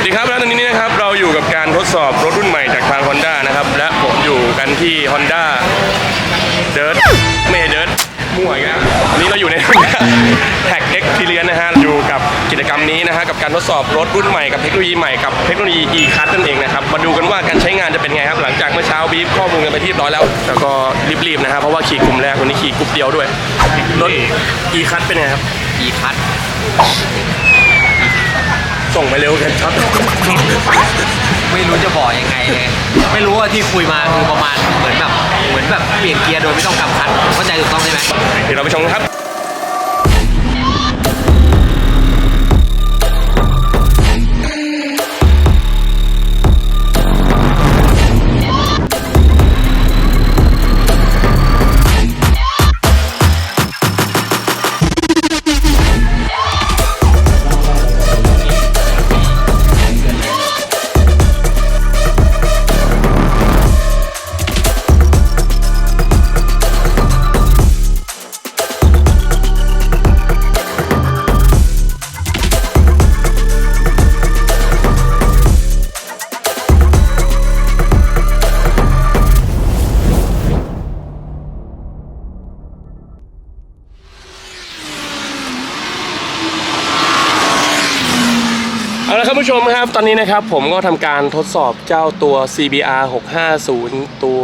สวัสดีครับแล้วตอนนี้นะครับเราอยู่กับการทดสอบรถรุ่นใหม่จากทาง Honda นะครับ และผมอยู่กันที่ Honda เดิร์ดไม่เดิร์ดมั่วอีกแล้ววันนี้เราอยู่ใน แท็กเอ็กทีเลียนนะฮะอยู่กับกิจกรรมนี้นะฮะกับการทดสอบรถรุ่นใหม่กับเทคโนโลยีใหม่กับเทคโนโลยี e c a r นั่นเองนะครับมาดูกันว่าการใช้งานจะเป็นไงครับ หลังจากเมื่อเช้าบีบข้อมูลกันไปที่เรียบร้อยแล้ว แล้วก็รีบๆนะครับเพราะว่าขี่กลุ่มแรกวันนี้ขี่กลุ่มเดียวด้วยรถ e c a r เป็นไงครับอีคัท ส่งไปเร็วกันครับไม่รู้จะบอกยังไงเลย ไม่รู้ว่าที่คุยมาคือประมาณเหมือนแบบเหมือนแบบเปลี่ยนเกียร์โดยไม่ต้องกำคันเข้าใจถูกต้องใช่ไหมเดี๋ยวเราไปชมกันครับ ผู้ชมครับตอนนี้นะครับผมก็ทำการทดสอบเจ้าตัว CBR 650 ตัว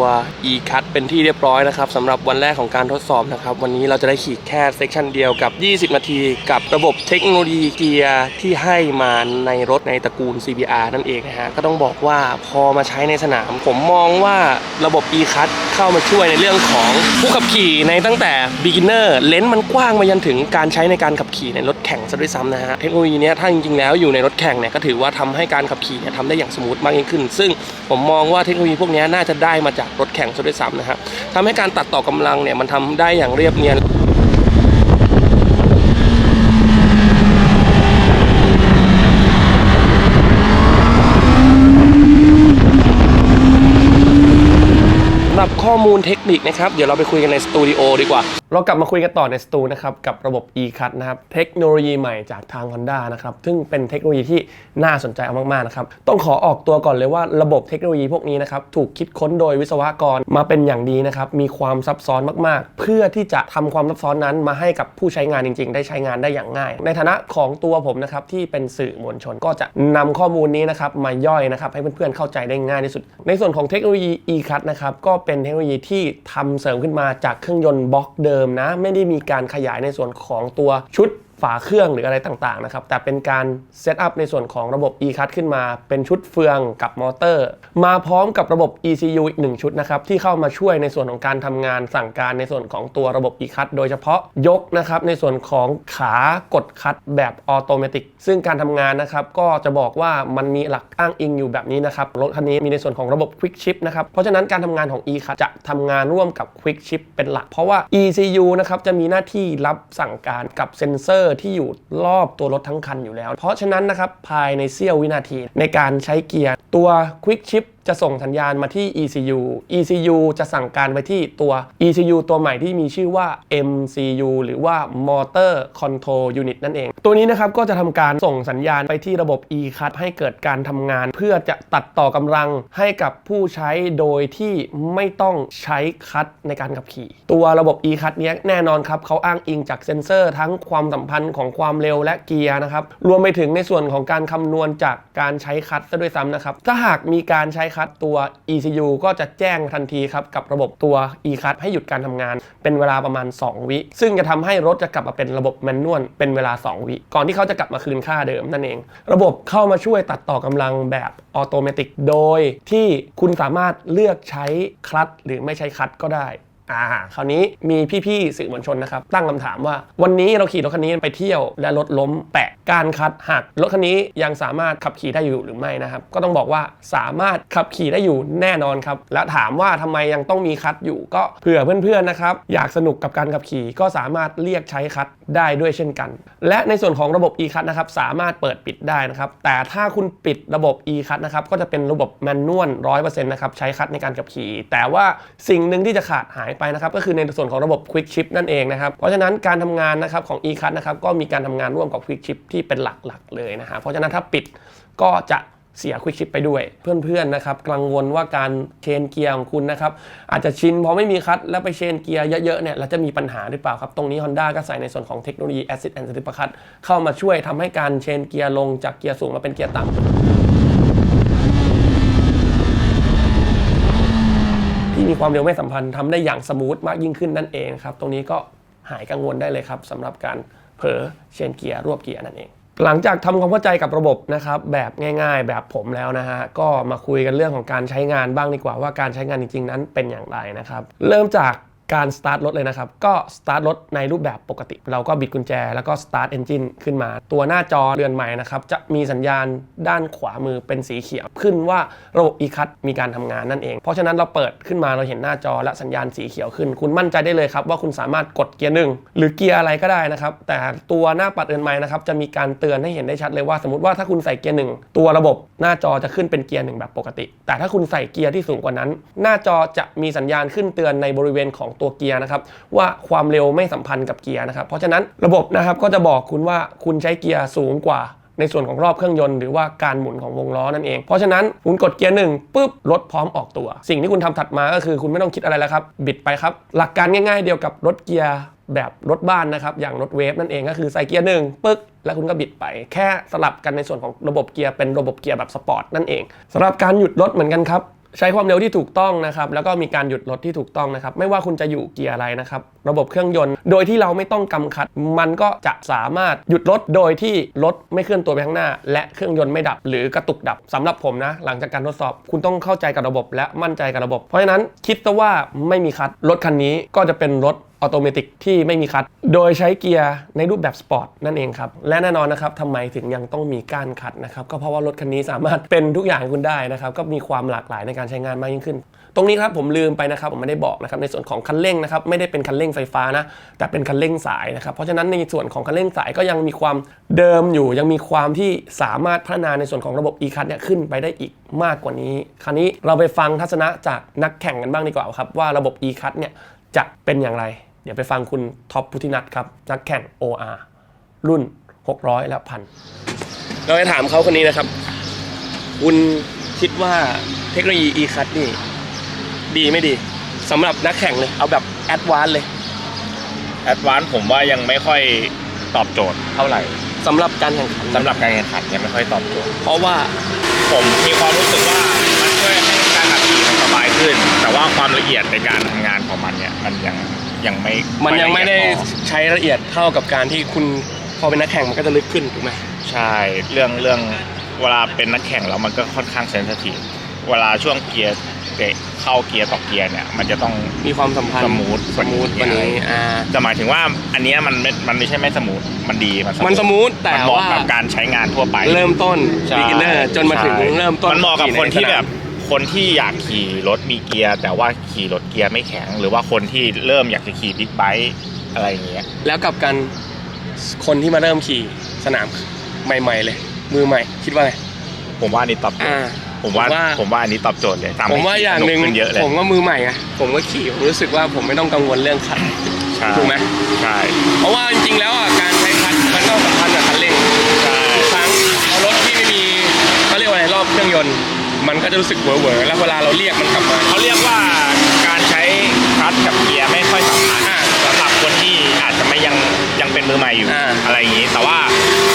e-cut เป็นที่เรียบร้อยนะครับสำหรับวันแรกของการทดสอบนะครับ วันนี้เราจะได้ขี่แค่เซกชันเดียวกับ 20 นาทีกับระบบเทคโนโลยีเกียร์ที่ให้มาในรถในตระกูล CBR นั่นเองนะฮะก็ต้องบอกว่าพอมาใช้ในสนาม ผมมองว่าระบบ e-cut เข้ามาช่วยในเรื่องของผู้ขับขี่ในตั้งแต่ beginner เลนส์มันกว้างมายันถึงการใช้ในการขับขี่ในรถแข่งซะด้วยซ้ำนะฮะเทคโนโลยีเนี้ยถ้าจริงๆแล้วอยู่ในรถแข่งเนี่ยก็ถือว่าทำให้การขับขี่เนี่ยทำได้อย่างสมูทมากยิ่งขึ้น ซึ่งผมมองว่าเทคโนโลยีพวกนี้น่าจะได้มาจากรถแข่งซะด้วยซ้ำนะครับทำให้การตัดต่อกำลังเนี่ยมันทำได้อย่างเรียบเนียน สำหรับ ข้อมูลเทคนิคนะครับ เดี๋ยวเราไปคุยกันในสตูดิโอดีกว่า เรากลับมาคุยกันต่อในสตูนะครับ กับระบบ e-cut นะครับ เทคโนโลยีใหม่จากทาง Honda นะครับ ซึ่งเป็นเทคโนโลยีที่น่าสนใจเอามากๆนะครับ ต้องขอออกตัวก่อนเลยว่าระบบเทคโนโลยีพวกนี้นะครับ ถูกคิดค้นโดยวิศวกรมาเป็นอย่างดีนะครับ มีความซับซ้อนมากๆ เพื่อที่จะทำความซับซ้อนนั้นมาให้กับผู้ใช้งานจริง ๆ ได้ใช้งานได้อย่างง่าย ในฐานะของตัวผมนะครับที่เป็นสื่อมวลชนก็จะนำข้อมูลนี้นะครับมาย่อยนะครับให้เพื่อนๆเข้าใจได้ง่ายที่สุด ในส่วนของเทคโนโลยี e-cut นะครับก็เป็นเทคโนโลยีที่ทำเสริมขึ้นมาจากเครื่องยนต์บล็อกเดิมนะ ไม่ได้มีการขยายในส่วนของตัวชุด ฝาเครื่องหรืออะไรต่างๆนะครับแต่เป็นการเซตอัพในส่วนของระบบ e-cut ขึ้นมา เป็นชุดเฟืองกับมอเตอร์ มาพร้อมกับระบบ ECU อีกหนึ่งชุดนะครับที่เข้ามาช่วยในส่วนของการทำงานสั่งการในส่วนของตัวระบบ e-cut โดยเฉพาะยกนะครับในส่วนของขากดคัดแบบออโตเมติกซึ่งการทำงานนะครับก็จะบอกว่ามันมีหลักอ้างอิงอยู่แบบนี้นะครับรถคันนี้มีในส่วนของระบบ Quick Shift นะครับเพราะฉะนั้นการทำงานของ e-cut จะทำงานร่วมกับ Quick Shift เป็นหลัก เพราะว่า ECU นะครับจะมีหน้าที่รับสั่งการกับเซ็นเซอร์ที่อยู่รอบตัวรถทั้งคันอยู่แล้ว เพราะฉะนั้นนะครับภายในเสี้ยววินาทีในการใช้เกียร์ตัว Quick Shift จะส่งสัญญาณมาที่ ECU ECU จะสั่งการไปที่ตัว ECU ตัวใหม่ที่มีชื่อว่า MCU หรือว่า Motor Control Unit นั่นเอง ตัวนี้นะครับก็จะทำการส่งสัญญาณไปที่ระบบ e-cut ให้เกิดการทำงาน เพื่อจะตัดต่อกำลังให้กับผู้ใช้โดยที่ไม่ต้องใช้คัตในการขับขี่ ตัวระบบ e-cut เนี้ยแน่นอนครับเขาอ้างอิงจากเซ็นเซอร์ทั้งความสัมพันธ์ของความเร็วและเกียร์นะครับรวมไปถึงในส่วนของการคำนวณจากการใช้คัตซะด้วยซ้ำนะครับถ้าหากมีการใช้คัตตัว ECU ก็จะแจ้งทันทีครับกับระบบตัว e-cut ให้หยุดการทำงาน เป็นเวลาประมาณ 2 วิ ซึ่งจะทำให้รถจะกลับมาเป็นระบบแมนนวลเป็นเวลา 2 วิ ก่อนที่เขาจะกลับมาคืนค่าเดิมนั่นเอง ระบบเข้ามาช่วยตัดต่อกำลังแบบออโตเมติกโดยที่คุณสามารถเลือกใช้คลัตหรือไม่ใช้คลัตก็ได้ อ่าคราวนี้มีพี่ๆสื่อมวลชนนะครับตั้งคำถามว่า วันนี้เราขี่รถคันนี้ไปเที่ยวและรถล้มแปะการคัดหักรถคันนี้ยังสามารถขับขี่ได้อยู่หรือไม่นะครับ ก็ต้องบอกว่าสามารถขับขี่ได้อยู่แน่นอนครับ และถามว่าทำไมยังต้องมีคัดอยู่ ก็เผื่อเพื่อนๆนะครับอยากสนุกกับการขับขี่ก็สามารถเรียกใช้คัดได้ด้วยเช่นกัน และในส่วนของระบบ e-cut นะครับสามารถเปิดปิดได้นะครับแต่ถ้าคุณปิดระบบ e-cut นะครับก็จะเป็นระบบแมนนวล100%นะครับใช้คัดในการขับขี่ แต่ว่าสิ่งหนึ่งที่จะขาดหายไปนะครับก็คือในส่วนของระบบ Quick Shift นั่นเองนะครับเพราะฉะนั้นการทำงานนะครับของ e-cut นะครับก็มีการทำงานร่วมกับ Quick Shift ที่เป็นหลักๆเลยนะฮะเพราะฉะนั้นถ้าปิดก็จะเสียควิกชิปไปด้วย เพื่อนๆนะครับกังวลว่าการเชนเกียร์ของคุณนะครับอาจจะชินพอไม่มีคัตแล้วไปเชนเกียร์เยอะๆเนี่ยแล้วจะมีปัญหาหรือเปล่าครับ ตรงนี้ Honda ก็ใส่ในส่วนของเทคโนโลยี Acid and Slip Cut เข้ามาช่วยทำให้การเชนเกียร์ลงจากเกียร์สูงมาเป็นเกียร์ต่ำ มีความเร็วไม่สัมพันธ์ทำได้อย่างสมูทมากยิ่งขึ้นนั่นเองครับ ตรงนี้ก็หายกังวลได้เลยครับสำหรับการเผลอเชนเกียร์รวบเกียร์นั่นเอง หลังจากทำความเข้าใจกับระบบนะครับแบบง่ายๆ แบบผมแล้วนะฮะก็มาคุยกันเรื่องของการใช้งานบ้างดีกว่าว่าการใช้งานจริงๆ นั้นเป็นอย่างไรนะครับ เริ่มจาก การสตาร์ทรถเลยนะครับ ก็สตาร์ทรถในรูปแบบปกติ เราก็บิดกุญแจแล้วก็สตาร์ทเอนจินขึ้นมา ตัวหน้าจอเรือนใหม่นะครับ จะมีสัญญาณด้านขวามือเป็นสีเขียว ขึ้นว่าระบบ e-cut มีการทำงานนั่นเอง เพราะฉะนั้นเราเปิดขึ้นมาเราเห็นหน้าจอและสัญญาณสีเขียวขึ้น คุณมั่นใจได้เลยครับว่าคุณสามารถกดเกียร์หนึ่งหรือเกียร์อะไรก็ได้นะครับ แต่ตัวหน้าปัดเรือนใหม่นะครับจะมีการเตือนให้เห็นได้ชัดเลยว่า สมมติว่าถ้าคุณใส่เกียร์หนึ่งตัวระบบหน้าจอจะขึ้นเป็นเกียร์หนึ่งแบบปกติ แต่ถ้าคุณใส่เกียร์ที่สูงกว่านั้น หน้าจอจะมีสัญญาณขึ้นเตือนในบริเวณของตัวเกียร์นะครับว่าความเร็วไม่สัมพันธ์กับเกียร์นะครับเพราะฉะนั้นระบบนะครับก็จะบอกคุณว่าคุณใช้เกียร์สูงกว่าในส่วนของรอบเครื่องยนต์หรือว่าการหมุนของวงล้อนั่นเอง เพราะฉะนั้นคุณกดเกียร์หนึ่งปุ๊บรถพร้อมออกตัว สิ่งที่คุณทำถัดมาก็คือคุณไม่ต้องคิดอะไรแล้วครับ บิดไปครับ หลักการง่ายๆเดียวกับรถเกียร์แบบรถบ้านนะครับ อย่างรถเวฟนั่นเองก็คือใส่เกียร์หนึ่งปึ๊กแล้วคุณก็บิดไป แค่สลับกันในส่วนของระบบเกียร์เป็นระบบเกียร์แบบสปอร์ตนั่นเองสำหรับการหยุดรถเหมือนกันครับ ใช้ความเร็วที่ถูกต้องนะครับแล้วก็มีการหยุดรถที่ถูกต้องนะครับไม่ว่าคุณจะอยู่เกียร์อะไรนะครับระบบเครื่องยนต์ โดยที่เราไม่ต้องกำคัด มันก็จะสามารถหยุดรถโดยที่รถไม่เคลื่อนตัวไปข้างหน้า และเครื่องยนต์ไม่ดับ หรือกระตุกดับสำหรับผมนะ หลังจากการทดสอบ คุณต้องเข้าใจกับระบบและมั่นใจกับระบบ เพราะฉะนั้นคิดซะว่าไม่มีคัดรถคันนี้ก็จะเป็นรถออโตเมติกที่ไม่มีคัดโดยใช้เกียร์ในรูปแบบสปอร์ตนั่นเองครับ และแน่นอนนะครับทำไมถึงยังต้องมีก้านคัดนะครับ ก็เพราะว่ารถคันนี้สามารถเป็นทุกอย่างให้คุณได้นะครับ ก็มีความหลากหลายในการใช้งานมากยิ่งขึ้น ตรงนี้ครับผมลืมไปนะครับ ผมไม่ได้บอกนะครับในส่วนของคันเร่งนะครับ ไม่ได้เป็นคันเร่งไฟฟ้านะ แต่เป็นคันเร่งสายนะครับ เพราะฉะนั้นในส่วนของคันเร่งสายก็ยังมีความเดิมอยู่ ยังมีความที่สามารถพัฒนาในส่วนของระบบ e-cut เนี่ยขึ้นไปได้อีกมากกว่านี้ คราวนี้เราไปฟังทัศนะจากนักแข่งกันบ้างดีกว่าครับว่าระบบ e-cut เนี่ยจะเป็นอย่างไร เดี๋ยวไปฟังคุณท็อปพุทธินัทครับ นักแข่ง OR รุ่น 600 และพันเราไปถามเขาคนนี้นะครับ คุณคิดว่าเทคโนโลยี e-cut นี่ ดีไม่ดีสำหรับนักแข่งเลย เอาแบบแอดวานเลยแอดวานซ์ผมว่ายังไม่ค่อยตอบโจทย์เท่าไหร่สำหรับการแข่งขันสำหรับการแข่งขันยังไม่ค่อยตอบโจทย์ เพราะว่าผมมีความรู้สึกว่ามันช่วยให้การขับขี่มันสบายขึ้น แต่ว่าความละเอียดในการทำงานของมันเนี่ยมันยัง ยังไม่มันยังไม่ได้ละเอียพอใช้ละเอียดเท่ากับการที่คุณพอเป็นนักแข่งมันก็จะลึกขึ้นถูกไหมใช่เรื่องเรื่องเวลาเป็นนักแข่งแล้วมันก็ค่อนข้างเซนซิทีฟเวลาช่วงเกียร์เตะเข้าเกียร์ต่อเกียร์เนี่ยมันจะต้องมีความสัมพันธ์สมูทสมูทกว่านี้อ่าจะหมายถึงว่าอันเนี้ยมันไม่มันไม่ใช่ไม่สมูทมันดีมันมันสมูทแต่มันเหมาะว่ากับการใช้งานทั่วไป เริ่มต้นใช่ beginner จนมาถึงใช่เริ่มต้นมันเหมาะกับคนที่ขี่ใสแบนามบ คนที่อยากขี่รถมีเกียร์ แต่ว่าขี่รถเกียร์ไม่แข็ง หรือว่าคนที่เริ่มอยากจะขี่บิ๊กไบค์อะไรอย่างเงี้ยแล้วกับกันคนที่มาเริ่มขี่สนามใหม่ ๆ เลย มือใหม่ คิดว่าไงผมว่าอันนี้ตอบโจทอ่า ย์ผมว่าผมว่า ผมว่าอันนี้ตอบโจทย์เลยทำผมให้ว่าขี่อย่างสนุหนึ่งกขึ้นเยอะเลยผมก็มือใหม่ไงผมก็ขี่ผมรู้สึกว่าผมไม่ต้องกังวลเรื่องคันใช่ถูกไหมใช่เพราะว่าจริงๆแล้วอะการใช้คันมันก็สำคัญกับคันเร่ง ใช่ ทุกครั้งเอารถที่ไม่มีเขาเรียกว่าอะไรรอบเครื่องยนต์ มันก็จะรู้สึกเหวอๆแล้วเวลาเราเรียกมันกลับมา เขาเรียกว่าการใช้คลัตช์กับเกียร์ไม่ค่อยสำคัญอ่าสำหรับคนที่อาจจะไม่ยังยังเป็นมือใหม่อยู่อ่า อะไรอย่างนี้ แต่ว่า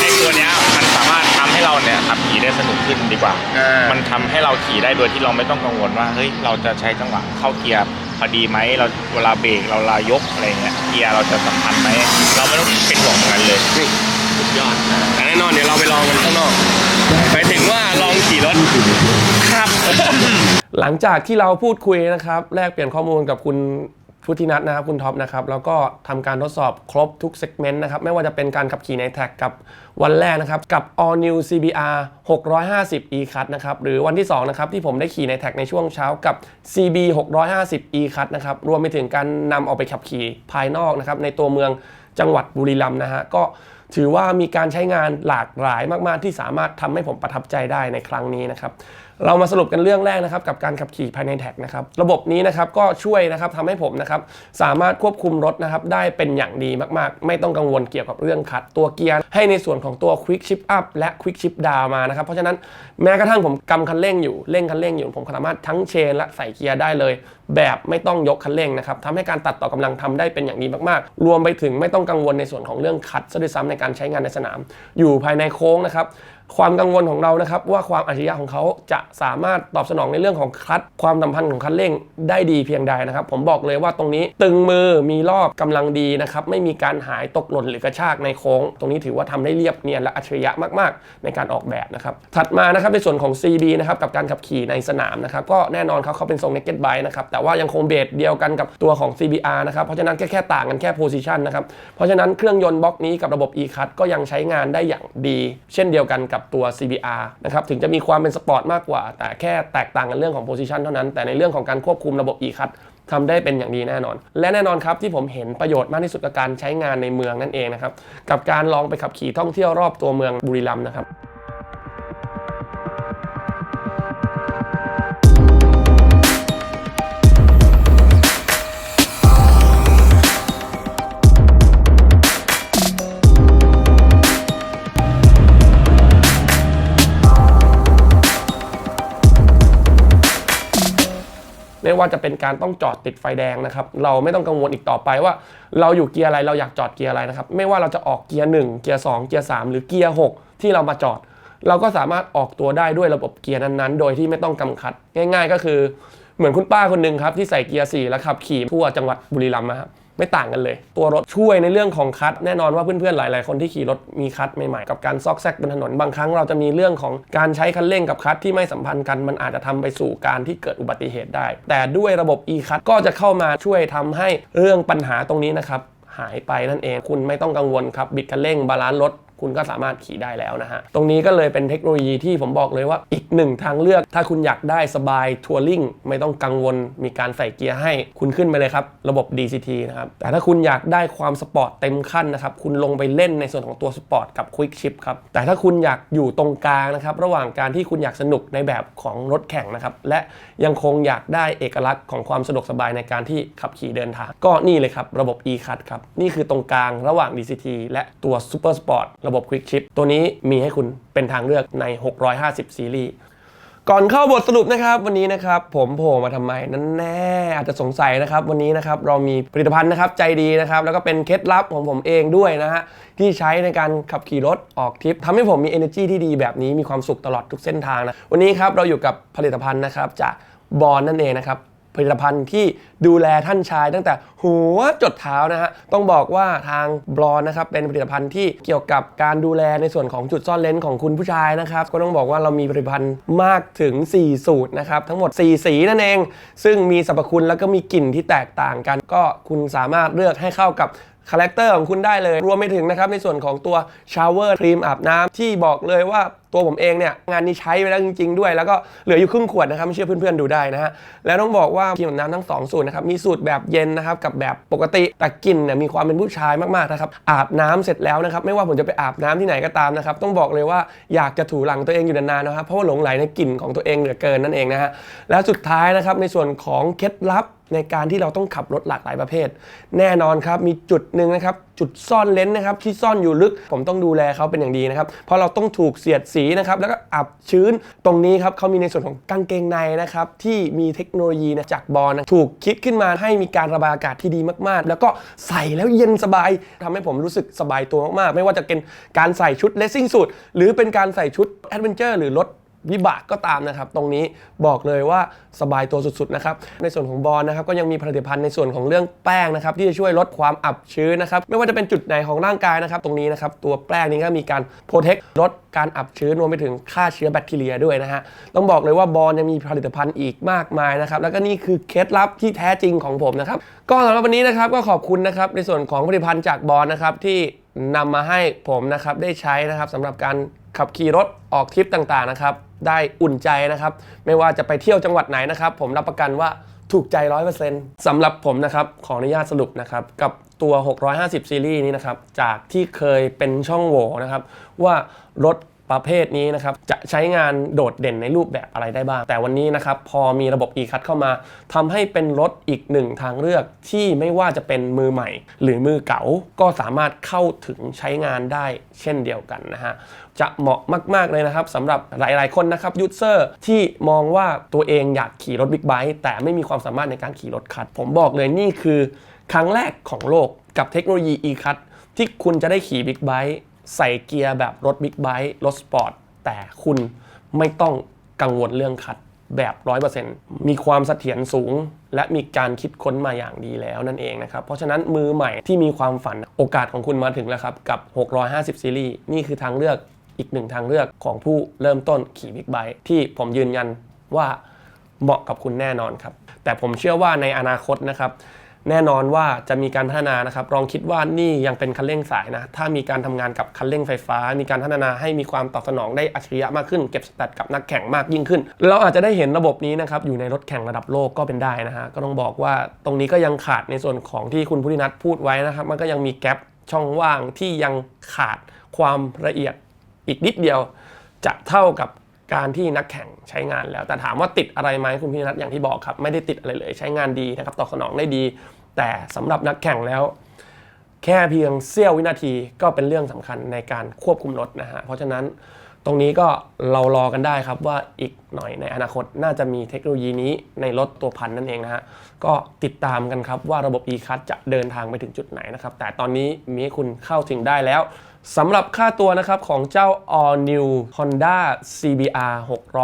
ไอ้ตัวเนี้ยมันสามารถทำให้เราเนี่ยขับขี่ได้สนุกขึ้นดีกว่า อ่ามันทำให้เราขี่ได้โดยที่เราไม่ต้องกังวลว่าเฮ้ยเราจะใช้จังหวะเข้าเกียร์พอดีไหมเราเวลาเบรกเราเวลายกอะไรเงี้ยเกียร์เราจะสัมพันธ์ไหมเราไม่ต้องเป็นห่วงตรงนั้นเลยนี่สุดยอดแต่แน่นอนเดี๋ยวเราไปลองกันข้างนอกไปถึงว่าลองขี่รถครับ หลังจากที่เราพูดคุยนะครับแลกเปลี่ยนข้อมูลกับคุณพุทธินัทนะครับคุณท็อปนะครับแล้วก็ทำการทดสอบครบทุกเซกเมนต์นะครับไม่ว่าจะเป็นการขับขี่ในแท็กกับวันแรกนะครับ กับ All New CBR 650 e cut นะครับหรือวันที่2นะครับที่ผมได้ขี่ในแท็กในช่วงเช้ากับ CB 650 e cut นะครับรวมไปถึงการนำออกไปขับขี่ภายนอกนะครับในตัวเมืองจังหวัดบุรีรัมย์นะฮะก็ถือว่ามีการใช้งานหลากหลายมาก ๆ ที่สามารถทำให้ผมประทับใจได้ในครั้งนี้นะครับ เรามาสรุปกันเรื่องแรกนะครับกับการขับขี่ภายในแท็กนะครับระบบนี้นะครับก็ช่วยนะครับทำให้ผมนะครับสามารถควบคุมรถนะครับได้เป็นอย่างดีมากๆ ไม่ต้องกังวลเกี่ยวกับเรื่องขัดตัวเกียร์ให้ในส่วนของตัว Quick Shift Up และ Quick Shift Down มานะครับเพราะฉะนั้นแม้กระทั่งผมกำคันเร่งอยู่เร่งคันเร่งอยู่ผมสามารถทั้งเชนและใส่เกียร์ได้เลย แบบไม่ต้องยกคันเร่งนะครับทำให้การตัดต่อกำลังทำได้เป็นอย่างดีมากๆ รวมไปถึงไม่ต้องกังวลในส่วนของเรื่องคัดซะด้วยซ้ำในการใช้งานในสนาม อยู่ภายในโค้งนะครับ ความกังวลของเรานะครับว่าความอัจฉริยะของเขาจะสามารถตอบสนองในเรื่องของคลัตช์ความสัมพันธ์ของคันเร่งได้ดีเพียงใดนะครับ ผมบอกเลยว่าตรงนี้ตึงมือมีรอบกำลังดีนะครับไม่มีการหายตกหล่นหรือกระชากในโค้ง ตรงนี้ถือว่าทำได้เรียบเนียนและอัจฉริยะมากๆ ในการออกแบบนะครับถัดมานะครับในส่วนของ CB นะครับกับการขับขี่ในสนามนะครับก็แน่นอนเขาเขาเป็นทรง naked bike นะครับแต่ว่ายังคงเบสเดียวกันกับตัวของ CBR นะครับเพราะฉะนั้นแค่แค่ต่างกันแค่ position นะครับเพราะฉะนั้นเครื่องยนต์บล็อกนี้กับระบบ e-cut ก็ยังใช้งานได้อย่างดี เช่นเดียวกันกับตัว CBR นะครับถึงจะมีความเป็นสปอร์ตมากกว่า แต่แค่แตกต่างกันเรื่องของโพซิชันเท่านั้น แต่ในเรื่องของการควบคุมระบบ e-cut ทำได้เป็นอย่างดีแน่นอน และแน่นอนครับที่ผมเห็นประโยชน์มากที่สุดกับการใช้งานในเมืองนั่นเองนะครับกับการลองไปขับขี่ท่องเที่ยวรอบตัวเมืองบุรีรัมย์นะครับ ว่าจะเป็นการต้องจอดติดไฟแดงนะครับ เราไม่ต้องกังวลอีกต่อไปว่า เราอยู่เกียร์อะไรเราอยากจอดเกียร์อะไรนะครับ ไม่ว่าเราจะออกเกียร์1เกียร์2เกียร์3หรือเกียร์6ที่เรามาจอด เราก็สามารถออกตัวได้ด้วยระบบเกียร์นั้นๆ โดยที่ไม่ต้องกำคัด ง่าย ๆ ก็คือ เหมือนคุณป้าคนหนึ่งครับที่ใส่เกียร์4แล้วขับขี่ทั่วจังหวัดบุรีรัมย์นะครับ ไม่ต่างกันเลย ตัวรถช่วยในเรื่องของคัดแน่นอนว่าเพื่อนๆหลาย ๆ คนที่ขี่รถมีคัดใหม่ๆกับการซอกแซกบนถนนบางครั้งเราจะมีเรื่องของการใช้คันเร่งกับคัดที่ไม่สัมพันธ์กันมันอาจจะทำไปสู่การที่เกิดอุบัติเหตุได้ แต่ด้วยระบบ e คัดก็จะเข้ามาช่วยทำให้เรื่องปัญหาตรงนี้นะครับหายไปนั่นเองคุณไม่ต้องกังวลครับบิดคันเร่งบาลานซ์รถ คุณก็สามารถขี่ได้แล้วนะฮะ ตรงนี้ก็เลยเป็นเทคโนโลยีที่ผมบอกเลยว่าอีกหนึ่งทางเลือก ถ้าคุณอยากได้สบายทัวริงไม่ต้องกังวล มีการใส่เกียร์ให้ คุณขึ้นไปเลยครับ ระบบ DCT นะครับ แต่ถ้าคุณอยากได้ความสปอร์ตเต็มขั้นนะครับ คุณลงไปเล่นในส่วนของตัวสปอร์ตกับ Quick Shift ครับ แต่ถ้าคุณอยากอยู่ตรงกลางนะครับ ระหว่างการที่คุณอยากสนุกในแบบของรถแข่งนะครับ และยังคงอยากได้เอกลักษณ์ของความสะดวกสบายในการที่ขับขี่เดินทาง ก็นี่เลยครับ ระบบ e-cut ครับ นี่คือตรงกลางระหว่าง DCT และตัว Super Sport ระระบบ Quick Shift ตัวนี้มีให้คุณเป็นทางเลือกใน 650 ซีรีส์ก่อนเข้าบทสรุปนะครับวันนี้นะครับผมโผล่มาทำไมนั่นแน่อาจจะสงสัยนะครับวันนี้นะครับเรามีผลิตภัณฑ์นะครับใจดีนะครับแล้วก็เป็นเคล็ดลับของผมเองด้วยนะฮะที่ใช้ในการขับขี่รถออกทริปทำให้ผมมี energy ที่ดีแบบนี้มีความสุขตลอดทุกเส้นทางนะวันนี้ครับเราอยู่กับผลิตภัณฑ์นะครับจากบอลนั่นเองนะครับ ผลิตภัณฑ์ที่ดูแลท่านชายตั้งแต่หัวจดเท้านะฮะ ต้องบอกว่าทางบลอนนะครับเป็นผลิตภัณฑ์ที่เกี่ยวกับการดูแลในส่วนของจุดซ่อนเลนส์ของคุณผู้ชายนะครับ ก็ต้องบอกว่าเรามีผลิตภัณฑ์มากถึง 4 สูตรนะครับ ทั้งหมด 4 สีนั่นเอง ซึ่งมีสรรพคุณแล้วก็มีกลิ่นที่แตกต่างกัน ก็คุณสามารถเลือกให้เข้ากับคาแรคเตอร์ของคุณได้เลย รวมไปถึงนะครับในส่วนของตัวชาวเวอร์ครีมอาบน้ำที่บอกเลยว่า ตัวผมเองเนี่ยงานนี้ใช้ไปแล้วจริง ๆ ด้วย แล้วก็เหลืออยู่ครึ่งขวดนะครับไม่เชื่อเพื่อนๆดูได้นะฮะแล้วต้องบอกว่าครีมอาบน้ำทั้งสองสูตรนะครับมีสูตรแบบเย็นนะครับกับแบบปกติแต่กลิ่นเนี่ยมีความเป็นผู้ชายมากๆนะครับอาบน้ำเสร็จแล้วนะครับไม่ว่าผมจะไปอาบน้ำที่ไหนก็ตามนะครับต้องบอกเลยว่าอยากจะถูหลังตัวเองอยู่นานๆนะครับเพราะว่าหลงไหลในกลิ่นของตัวเองเหลือเกินนั่นเองนะฮะแล้วสุดท้ายนะครับในส่วนของเคล็ดลับในการที่เราต้องขับรถหลากหลายประเภท แน่นอนครับมีจุดหนึ่งนะครับ จุดซ่อนเลนส์นะครับที่ซ่อนอยู่ลึก ผมต้องดูแลเขาเป็นอย่างดีนะครับ เพราะเราต้องถูกเสียดสีนะครับแล้วก็อับชื้นตรงนี้ครับเขามีในส่วนของกางเกงในนะครับที่มีเทคโนโลยีนะจากบอลนะถูกคิดขึ้นมาให้มีการระบายอากาศที่ดีมากๆ แล้วก็ใส่แล้วเย็นสบายทำให้ผมรู้สึกสบายตัวมากๆ ไม่ว่าจะเป็นการใส่ชุดเลสซิ่งสูทหรือเป็นการใส่ชุดแอดเวนเจอร์หรือรถ วิบากก็ตามนะครับ ตรงนี้บอกเลยว่าสบายตัวสุดๆนะครับ ในส่วนของบอลนะครับก็ยังมีผลิตภัณฑ์ในส่วนของเรื่องแป้งนะครับที่จะช่วยลดความอับชื้นนะครับ ไม่ว่าจะเป็นจุดไหนของร่างกายนะครับ ตรงนี้นะครับตัวแป้งนี้ก็มีการโปรเทคลดการอับชื้นรวมไปถึงฆ่าเชื้อแบคทีเรียด้วยนะฮะต้องบอกเลยว่าบอลยังมีผลิตภัณฑ์อีกมากมายนะครับแล้วก็นี่คือเคล็ดลับที่แท้จริงของผมนะครับก็สำหรับวันนี้นะครับก็ขอบคุณนะครับในส่วนของผลิตภัณฑ์จากบอลนะครับที่นำมาให้ผมนะครับได้ใช้นะครับสำหรับการ ขับขี่รถออกทริปต่างๆนะครับ ได้อุ่นใจนะครับ ไม่ว่าจะไปเที่ยวจังหวัดไหนนะครับ ผมรับประกันว่าถูกใจ 100%สำหรับผมนะครับ ขออนุญาตสรุปนะครับ กับตัว 650 ซีรีส์นี้นะครับ จากที่เคยเป็นช่องโหว่นะครับ ว่ารถ ประเภทนี้นะครับจะใช้งานโดดเด่นในรูปแบบอะไรได้บ้าง แต่วันนี้นะครับพอมีระบบ e-cut เข้ามาทำให้เป็นรถอีกหนึ่งทางเลือกที่ไม่ว่าจะเป็นมือใหม่ หรือมือเก่าก็สามารถเข้าถึงใช้งานได้เช่นเดียวกันนะฮะจะเหมาะมาก ๆ เลยนะครับสำหรับหลาย ๆ คนนะครับยูเซอร์ที่มองว่าตัวเองอยากขี่รถบิ๊กไบค์แต่ไม่มีความสามารถในการขี่รถคัด ผมบอกเลยนี่คือ ครั้งแรกของโลกกับเทคโนโลยี e-cut ที่คุณจะได้ขี่บิ๊กไบค์ ใส่เกียร์แบบรถบิ๊กไบค์รถสปอร์ตแต่คุณไม่ต้องกังวลเรื่องคัดแบบ 100%มีความเสถียรสูง และมีการคิดค้นมาอย่างดีแล้วนั่นเองนะครับ เพราะฉะนั้นมือใหม่ที่มีความฝันโอกาสของคุณมาถึงแล้วครับ กับ 650 ซีรีส์นี่คือทางเลือกอีกหนึ่งทางเลือกของผู้เริ่มต้นขี่บิ๊กไบค์ที่ผมยืนยันว่าเหมาะกับคุณแน่นอนครับ แต่ผมเชื่อว่าในอนาคตนะครับ แน่นอนว่าจะมีการพัฒนานะครับลองคิดว่านี่ยังเป็นคันเร่งสายนะถ้ามีการทำงานกับคันเร่งไฟฟ้า มีการพัฒนาให้มีความตอบสนองได้อัจฉริยะมากขึ้น เก็บสแตทกับนักแข่งมากยิ่งขึ้น เราอาจจะได้เห็นระบบนี้นะครับอยู่ในรถแข่งระดับโลกก็เป็นได้นะฮะก็ต้องบอกว่าตรงนี้ก็ยังขาดในส่วนของที่คุณพุทธินัทพูดไว้นะครับมันก็ยังมีแกลบช่องว่างที่ยังขาดความละเอียดอีกนิดเดียว จะเท่ากับ การที่นักแข่งใช้งานแล้ว แต่ถามว่าติดอะไรไหมคุณพี่นัทอย่างที่บอกครับ ไม่ได้ติดอะไรเลยใช้งานดีนะครับตอบสนองได้ดี แต่สำหรับนักแข่งแล้ว แค่เพียงเสี้ยววินาทีก็เป็นเรื่องสำคัญในการควบคุมรถนะฮะเพราะฉะนั้นตรงนี้ก็เรารอกันได้ครับว่าอีกหน่อยในอนาคตน่าจะมีเทคโนโลยีนี้ในรถตัวพันนั่นเองนะฮะก็ติดตามกันครับว่าระบบ e-cut จะเดินทางไปถึงจุดไหนนะครับแต่ตอนนี้มีให้คุณเข้าถึงได้แล้ว สำหรับค่าตัวนะครับของเจ้า all new Honda CBR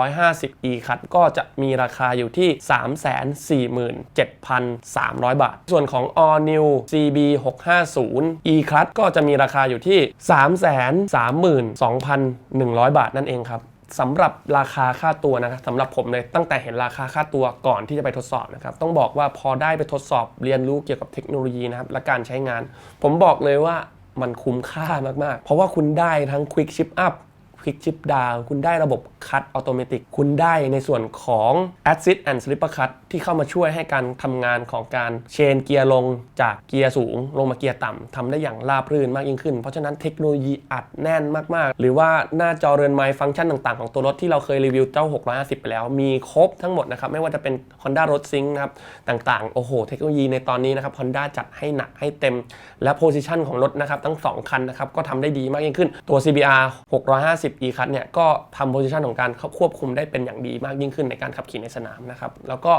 650 e-cut ก็จะมีราคาอยู่ที่ 347,300 บาท ส่วนของ all new CB 650 e-cut ก็จะมีราคาอยู่ที่ 332,100 บาทนั่นเองครับสำหรับราคาค่าตัวนะครับสำหรับผมเลยตั้งแต่เห็นราคาค่าตัวก่อนที่จะไปทดสอบนะครับต้องบอกว่าพอได้ไปทดสอบเรียนรู้เกี่ยวกับเทคโนโลยีนะครับและการใช้งาน ผมบอกเลยว่า มันคุ้มค่ามากๆ เพราะว่าคุณได้ทั้ง Quick Ship Up Quick Ship Down คุณได้ระบบคัดอัตโนมัติคุณได้ในส่วนของ Assist and Slipper Cut ที่เข้ามาช่วยให้การทำงานของการเชนเกียร์ลงจากเกียร์สูง ลงมาเกียร์ต่ำทำได้อย่างราบรื่นมากยิ่งขึ้น เพราะฉะนั้นเทคโนโลยีอัดแน่นมากๆ หรือว่าหน้าจอเรือนไม้ฟังก์ชันต่างๆ ของตัวรถที่เราเคยรีวิวเจ้า 650 ไปแล้ว มีครบทั้งหมดนะครับ ไม่ว่าจะเป็น Honda Road Sync นะครับ ต่างๆ โอ้โห เทคโนโลยีในตอนนี้นะครับ Honda จัดให้หนักให้เต็ม และโพซิชันของรถนะครับ ทั้ง 2 คันนะครับ ก็ทำได้ดีมากยิ่งขึ้น ตัว CBR 650 e cut เนี่ยก็ทำโพซิชันของการควบคุมได้เป็นอย่างดีมากยิ่งขึ้นในการขับขี่ในสนามนะครับแล้วก็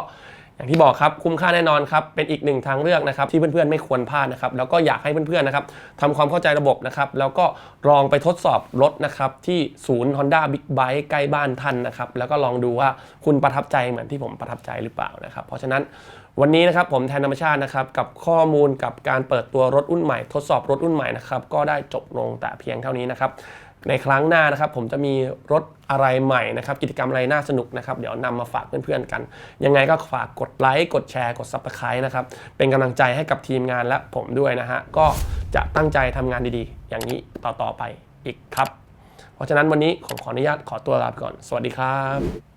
อย่างที่บอกครับคุ้มค่าแน่นอนครับเป็นอีกหนึ่งทางเลือกนะครับที่เพื่อนๆไม่ควรพลาดนะครับแล้วก็อยากให้เพื่อนๆนะครับทำความเข้าใจระบบนะครับแล้วก็ลองไปทดสอบรถนะครับที่ศูนย์ Honda Big Bike ใกล้บ้านท่านนะครับแล้วก็ลองดูว่าคุณประทับใจเหมือนที่ผมประทับใจหรือเปล่านะครับเพราะฉะนั้นวันนี้นะครับผมแทนธรรมชาตินะครับกับข้อมูลกับการเปิดตัวรถรุ่นใหม่ ทดสอบรถรุ่นใหม่นะครับก็ได้จบลงแต่เพียงเท่านี้นะครับ ในครั้งหน้านะครับผมจะมีรถอะไรใหม่นะครับกิจกรรมอะไรน่าสนุกนะครับเดี๋ยวนำมาฝากเพื่อนๆกัน ยังไงก็ฝากกดไลค์กดแชร์กด Subscribe นะครับเป็นกำลังใจให้กับทีมงานและผมด้วยนะฮะก็จะตั้งใจทำงานดีๆ อย่างนี้ต่อๆไปอีกครับ เพราะฉะนั้นวันนี้ผมขออนุญาตขอตัวลาไปก่อน สวัสดีครับ